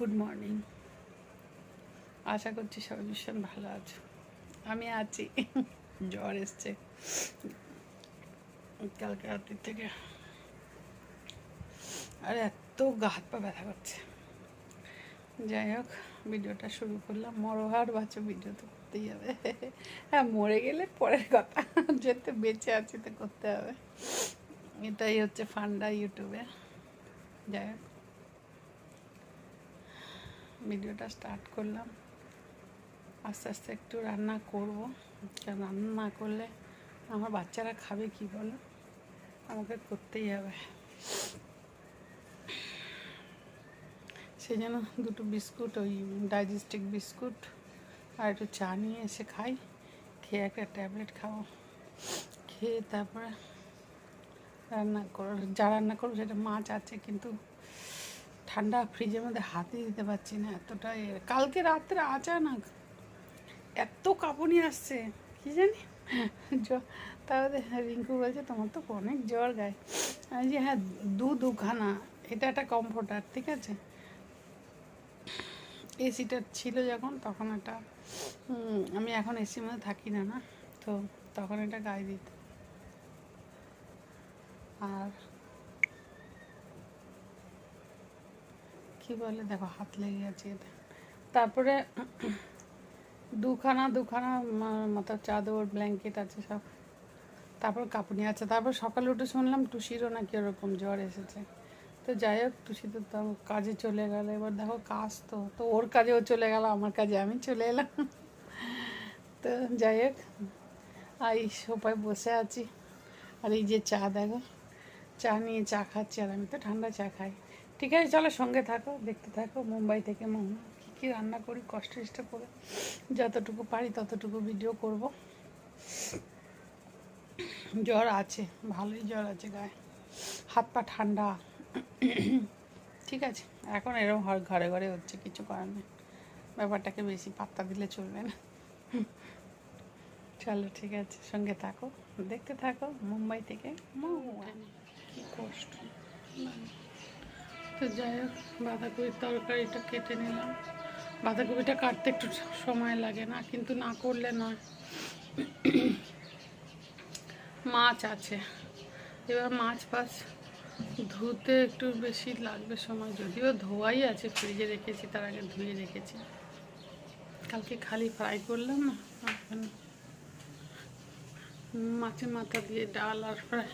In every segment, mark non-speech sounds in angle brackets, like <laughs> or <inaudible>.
Good morning আশা করছি সবাই ভীষণ ভালো আছো। আমি আছি। জ্বর এসছে। কালকে রাত্রির থেকে। আর এত গা হাত পা ব্যথা করছে। যাই হোক, ভিডিওটা শুরু করলাম। মরোহার বাচ্চা ভিডিও তো করতেই হবে। হ্যাঁ মরে গেলে পরের কথা। যেতে বেঁচে আছি তো করতে হবে। এটাই হচ্ছে ফান্ডা ইউটিউবে। যাই হোক। ভিডিওটা স্টার্ট করলাম। আস্তে আস্তে একটু রান্না করব। কারণ রান্না না করলে আমার বাচ্চারা খাবে কি বলো? আমাকে করতেই হবে। সেই জন্য দুটো বিস্কুট, ওই ডাইজেস্টিক বিস্কুট আর একটু চা নিয়ে এসে খাই। খেয়ে একটা ট্যাবলেট খাব। খেয়ে তারপরে রান্না করো, যা রান্না করব সেটা মাছ আছে কিন্তু ঠান্ডা ফ্রিজের মধ্যে হাতে দিতে পারছি না এতটা কালকে রাত্রে আচানক এত কাঁপুনি আসছে কি জানি? তাহলে রিঙ্কু বলছে তোমার তো অনেক জ্বর গায়ে। আমি যে হ্যাঁ দু দুখানা। এটা একটা কমফোর্টার ঠিক আছে? এসিটা ছিল যখন তখন উম, আমি এখন এসির মধ্যে থাকি না না? তো তখন এটা গায়ে দিত। আর কি বলে, দেখো হাত লেগে গেছে এতে তারপরে দুখানা দুখানা মা- মাথার চাদর ব্ল্যাঙ্কেট আছে সব। তারপর কাপুনি আছে। তারপর সকালে উঠে শুনলাম টুসিরও নাকি ওরকম জ্বর এসেছে। তো যাই হোক টুসি তো কাজে চলে গেল। এবার দেখো কাজ তো তো ওর কাজেও চলে গেল, আমার কাজে আমি চলে এলাম। তো যাই হোক, আর এই সোফায় বসে আছি। আর এই যে চা, দেখো, চা নিয়ে চা খাচ্ছি, আর আমি তো ঠান্ডা চা খাই। ঠিক আছে, চলো সঙ্গে থাকো, দেখতে থাকো, মুম্বাই থেকে মোহনা কী কী রান্না করি, কষ্ট ইষ্ট করে, যতটুকু পারি ততটুকু ভিডিও করব। জ্বর আছে, ভালোই জ্বর আছে গায়ে, হাত পা ঠান্ডা। ঠিক আছে, এখন এরকম ঘরে ঘরে হচ্ছে, কিছু করার নেই। ব্যাপারটাকে বেশি পাত্তা দিলে চলবে না। চলো ঠিক আছে, সঙ্গে থাকো, দেখতে থাকো, মুম্বাই থেকে। কি কষ্ট। তো যাই হোক, বাঁধাকপির তরকারিটা কেটে নিলাম। বাঁধাকপিটা কাটতে একটু সময় লাগে না, কিন্তু না করলে নয়। মাছ আছে। এবার মাছ ফাছ ধুতে একটু বেশি লাগবে সময়। যদিও ধোয়াই আছে, ফ্রিজে রেখেছি, তার আগে ধুয়ে রেখেছি। কালকে খালি ফ্রাই করলাম না মাছের মাথা দিয়ে ডাল আর ফ্রাই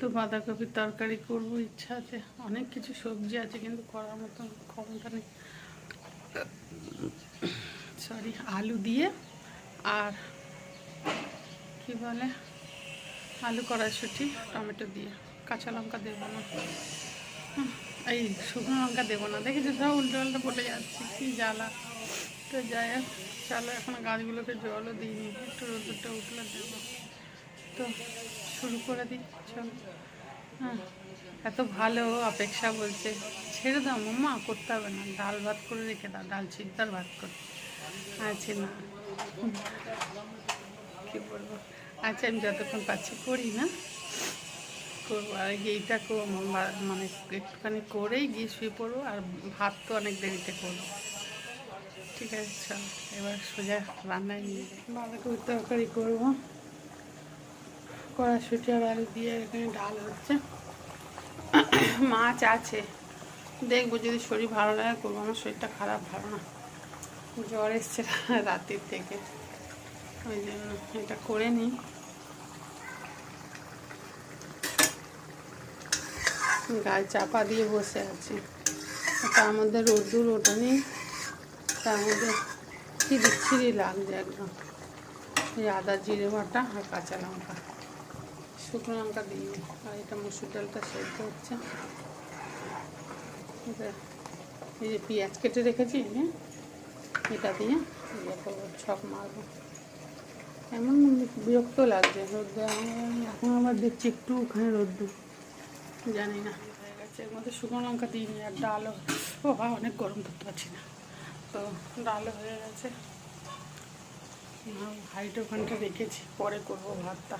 তো বাঁধাকপির তরকারি করব, ইচ্ছা আছে। অনেক কিছু সবজি আছে, কিন্তু করার মতন ক্ষমতা নেই। সরি আলু দিয়ে আর কি বলে? আলু কড়াইশুটি, টমেটো দিয়ে। কাঁচা লঙ্কা দেবো না। এই শুকনো লঙ্কা দেবো না। দেখেছি, সব উল্টো উল্টো বলে যাচ্ছি। কি জ্বালা। তো যাই হোক, চলো, এখন গাছগুলোকে জলও দিইনি একটু রোদটা উঠলে দেবো। তো শুরু করে দিই চলো। হ্যাঁ এত ভালো অপেক্ষা বলছে। ছেড়ে দাও মাম্মা, করতে হবে না। ডাল ভাত করে রেখে দাও, ডাল সিদ্ধার ভাত করে। আছে না কী বলব? আচ্ছা আমি যতক্ষণ পাচ্ছি করি, না? করব। আর এইটা মানে একটুখানি করেই গিয়ে শুয়ে পড়ব, আর ভাত তো অনেক দেরিতে করব। ঠিক আছে, চল। এবার সোজা রান্নায় নিয়ে বাঁধাকপির তরকারি করব। কড়াশুটি আর আলু দিয়ে এখানে ডাল হচ্ছে। মাছ আছে। দেখব যদি শরীর ভালো লাগে, করব আমার শরীরটা খারাপ, ভালো না। জ্বর এসছে <laughs> রাতের থেকে। ওই জন্য এটা করে নিই। গায়ে চাপা দিয়ে বসে আছি। তার মধ্যে রোদ্দুর ওঠেনি তার মধ্যে কি বিচ্ছিরি লাগছে একদম। এই আদা, জিরে বাটা আর কাঁচা লঙ্কা। শুকনো লঙ্কা দিই। আর এটা মুসুর ডালটা সেদ্ধ হচ্ছে। এই যে পেঁয়াজ কেটে রেখেছি এই এটা দিয়ে ইয়ে করব, ছক মারবো। এমন বিরক্ত লাগছে রোদ্দু এখন আবার দেখছি একটুখানি রোদ্দু জানি না। হয়ে গেছে এর মধ্যে শুকনো লঙ্কা দিইনি, আর ডালও ও বা অনেক গরম করতে পারছি না। তো ডালও হয়ে গেছে। হাইট ওখানটা রেখেছি, পরে করব ভাতটা।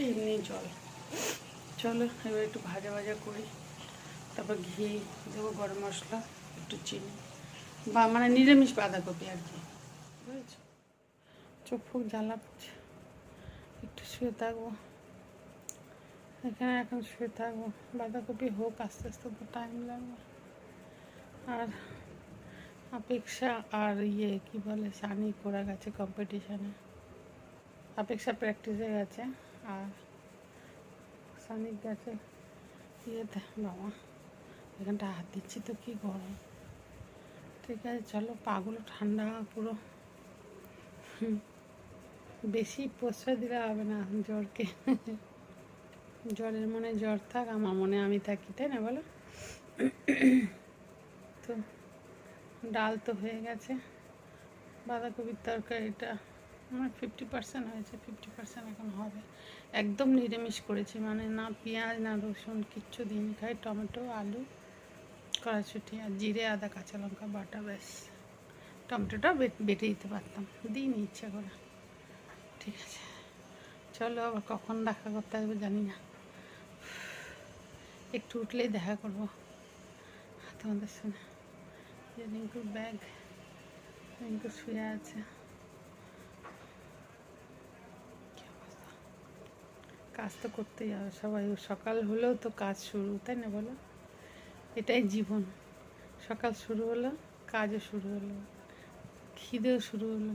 এটা এমনি জল। চলো, এবার একটু ভাজা ভাজা করি। তারপর ঘি দেবো, গরম মশলা, একটু চিনি বা মানে নিরামিষ বাঁধাকপি আর কি। বুঝেছ? চোখ ফুক, জ্বালা করছে একটু শুয়ে থাকব। এখানে এখন শুয়ে থাকব। বাঁধাকপি হোক, আস্তে আস্তে তো টাইম লাগবে। আর অপেক্ষা আর ইয়ে কি বলে, সানি করা গেছে কম্পিটিশানে অপেক্ষা প্র্যাকটিসে গেছে। আর সানিক গেছে ইয়েতে বাবা, এখানটা হাত দিচ্ছি তো কি গরম ঠিক আছে, চলো, পাগুলো ঠান্ডা পুরো। বেশি প্রশ্রয় দিলে হবে না জ্বরকে। জ্বরের মনে জ্বর থাক আমার মনে আমি থাকি, তাই না বলো? তো ডাল তো হয়ে গেছে, বাঁধাকপির তরকারিটা আমার ফিফটি পার্সেন্ট হয়েছে ফিফটি পার্সেন্ট এখন হবে। একদম নিরামিষ করেছি মানে না পেঁয়াজ, না রসুন, কিচ্ছু দিইনি। খাই টমেটো, আলু, কড়াইশুটি আর জিরে, আদা, কাঁচা লঙ্কা, বাটা, ব্যাস। টমেটোটা বেটে দিতে পারতাম। দিইনি ইচ্ছা করে। ঠিক আছে। চলো আবার কখন দেখা করতে আসবে জানি না। একটু উঠলেই দেখা করব। তোমাদের সঙ্গে রিঙ্কুর ব্যাগ, রিঙ্কু শুয়ে আছে কি অবস্থা? কাজ তো করতেই হবে। সবাই, সকাল হলেও তো কাজ শুরু, তাই না বলো? এটাই জীবন। সকাল শুরু হলো, কাজও শুরু হলো, খিদেও শুরু হলো।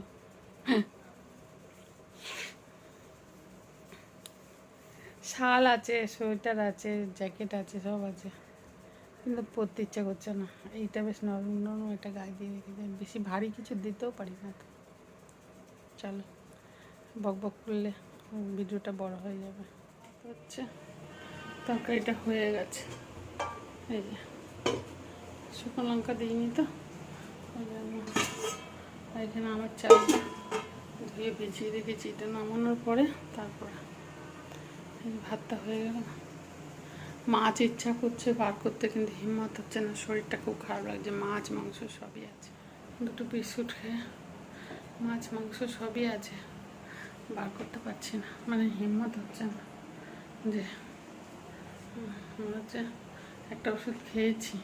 শাল আছে, সোয়েটার আছে, জ্যাকেট আছে, সব আছে। কিন্তু পরতে ইচ্ছা করছে না। এইটা বেশ নরম নরম এটা গায়ে দিয়ে রেখে দেয় বেশি ভারী কিছু দিতেও পারি না তো। চলো, বক বক করলে ভিডিওটা বড় হয়ে যাবে। তরকারিটা হয়ে গেছে। এই যে। শুকনো লঙ্কা দিইনি তো এখানে আমার চালটা ধুয়ে ভিজিয়ে রেখেছি, এটা নামানোর পরে তারপরে ভাতটা হয়ে গেল। মাছ ইচ্ছা করছে, বার করতে কিন্তু হিম্মত হচ্ছে না, শরীরটা খুব খারাপ লাগছে। মাছ, মাংস সবই আছে। দুটো বিস্কুট খেয়ে মাছ, মাংস সবই আছে। বার করতে পারছি না মানে হিম্মত হচ্ছে না। যে হচ্ছে একটা ওষুধ খেয়েছি।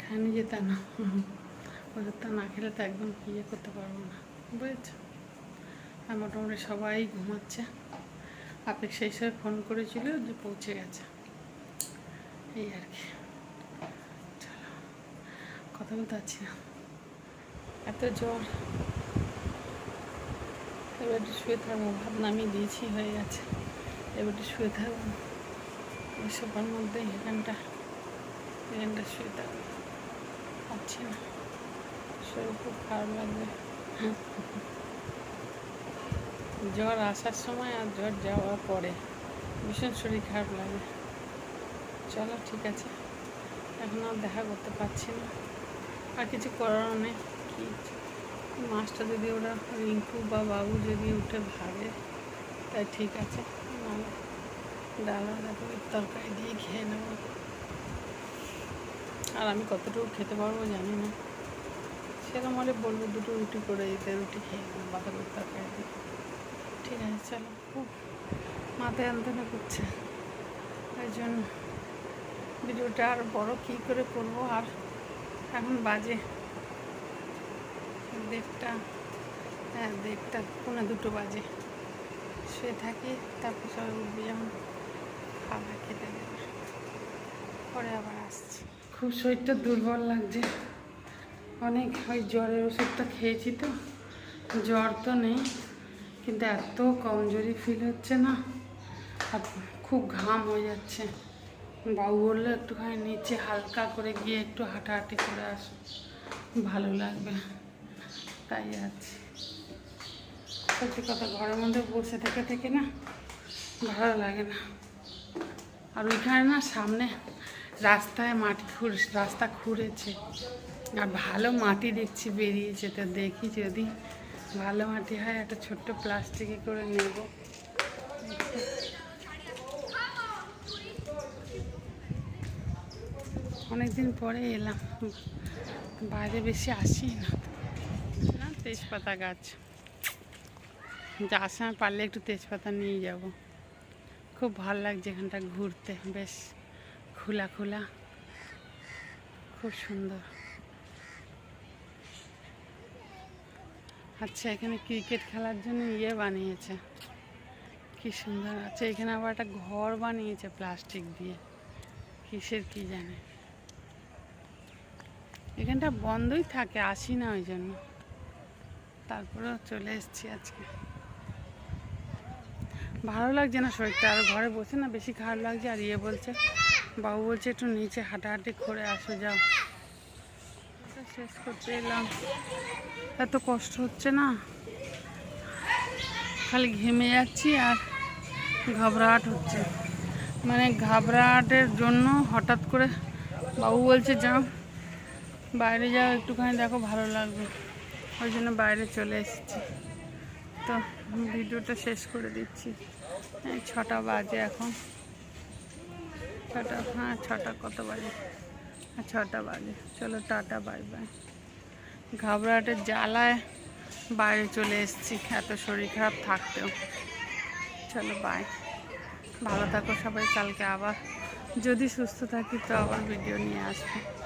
খাইনি যেতে না। ওষুধটা না খেলে তো একদম ইয়ে করতে পারব না। বুঝেছ? আর মোটামুটি সবাই ঘুমাচ্ছে। আপনি সেই সময় ফোন করেছিল যে পৌঁছে গেছে। এই আর কি। চলো, কথা বলতে পারছি না। এত জ্বর। এবার শুয়ে থাকব। ভাত নামিয়ে দিয়েছি, হয়ে গেছে। এবার শুয়ে থাকব। ওই সোফার মধ্যে এখানটা শুয়ে থাকব। পাচ্ছি না। শরীর খুব খারাপ লাগবে। জ্বর আসার সময় আর জ্বর যাওয়ার পরে ভীষণ শরীর খারাপ লাগে। চলো, ঠিক আছে। এখন আর দেখা করতে পারছি না। আর কিছু করার নেই। কি মাছটা যদি ওরা রিঙ্কু বা বাবু যদি উঠে ভাবে, তাই ঠিক আছে। ডাল দেখো তরকারি দিয়ে খেয়ে নেব। আর আমি কতটুকু খেতে পারব জানি না। সেরকম হলে বলব দুটো রুটি করে দিতে, রুটি খেয়ে নেব, বাঁধাকপির তরকারি দিয়ে। ঠিক আছে, চলো। খুব মাথায় যন্ত্রণা করছে। ওই জন্য ভিডিওটা আর বড় কী করে করব আর এখন বাজে দেড়টা হ্যাঁ দেড়টা, পৌনে দুটো বাজে। শুয়ে থাকি, তারপর সবাই উঠবি যেমন খাবার খেতে পরে আবার আসছি। খুব শরীরটা দুর্বল লাগছে। অনেক ওই জ্বরের ওষুধটা খেয়েছি তো, জ্বর তো নেই, কিন্তু এত কমজোরি ফিল হচ্ছে না, আর খুব ঘাম হয়ে যাচ্ছে। বাবু বলল একটুখানি নিচে হালকা করে গিয়ে একটু হাঁটাহাঁটি করে আসো, ভালো লাগবে। তাই আছি। সত্যি কথা, ঘরের মধ্যে বসে থেকে থেকে না ভালো লাগে না। আর ওইখানে না সামনে রাস্তায় মাটি খুঁড়, রাস্তা খুঁড়েছে। আর ভালো মাটি দেখছি বেরিয়েছে তো দেখি যদি ভালো মাটি হয় একটা ছোট্ট প্লাস্টিকে করে নেব। অনেকদিন পরে এলাম, বাইরে বেশি আসি না, তেজপাতা গাছ। যার সময় পারলে একটু তেজপাতা নিয়ে যাব। খুব ভালো লাগছে এখানটা ঘুরতে, বেশ খোলা খোলা, খুব সুন্দর। আচ্ছা এখানে ক্রিকেট খেলার জন্য ইয়ে বানিয়েছে, কি সুন্দর আছে। এখানে আবার একটা ঘর বানিয়েছে প্লাস্টিক দিয়ে, কিসের কি জানে। এখানটা বন্ধই থাকে, আসি না ওই জন্য। তারপরেও চলে এসেছি আজকে। ভালো লাগছে না শরীরটা। আর ঘরে বসে না বেশি খারাপ লাগছে, আর ইয়ে বলছে, বাবু বলছে, একটু নিচে হাঁটাহাঁটি করে আসো, যাও। শেষ করতে এলাম। এত কষ্ট হচ্ছে না। খালি ঘেমে যাচ্ছি আর ঘাবড়াহট হচ্ছে। মানে ঘাবড়াহটের জন্য হঠাৎ করে বাবু বলছে, যাও, বাইরে যাও, একটুখানি দেখো, ভালো লাগবে। ওই জন্য বাইরে চলে এসেছি। তো ভিডিওটা শেষ করে দিচ্ছি। এই ছটা বাজে এখন। ছটা হ্যাঁ ছটা কত বাজে? হ্যাঁ ছটা বাজে। চলো, টাটা, বাই বাই। ঘাবড়াটের জ্বালায় বাইরে চলে এসেছি। এত শরীর খারাপ থাকতেও। চলো, বাই। ভালো থাকো সবাই, কালকে আবার। যদি সুস্থ থাকি, তো আবার ভিডিও নিয়ে আসব।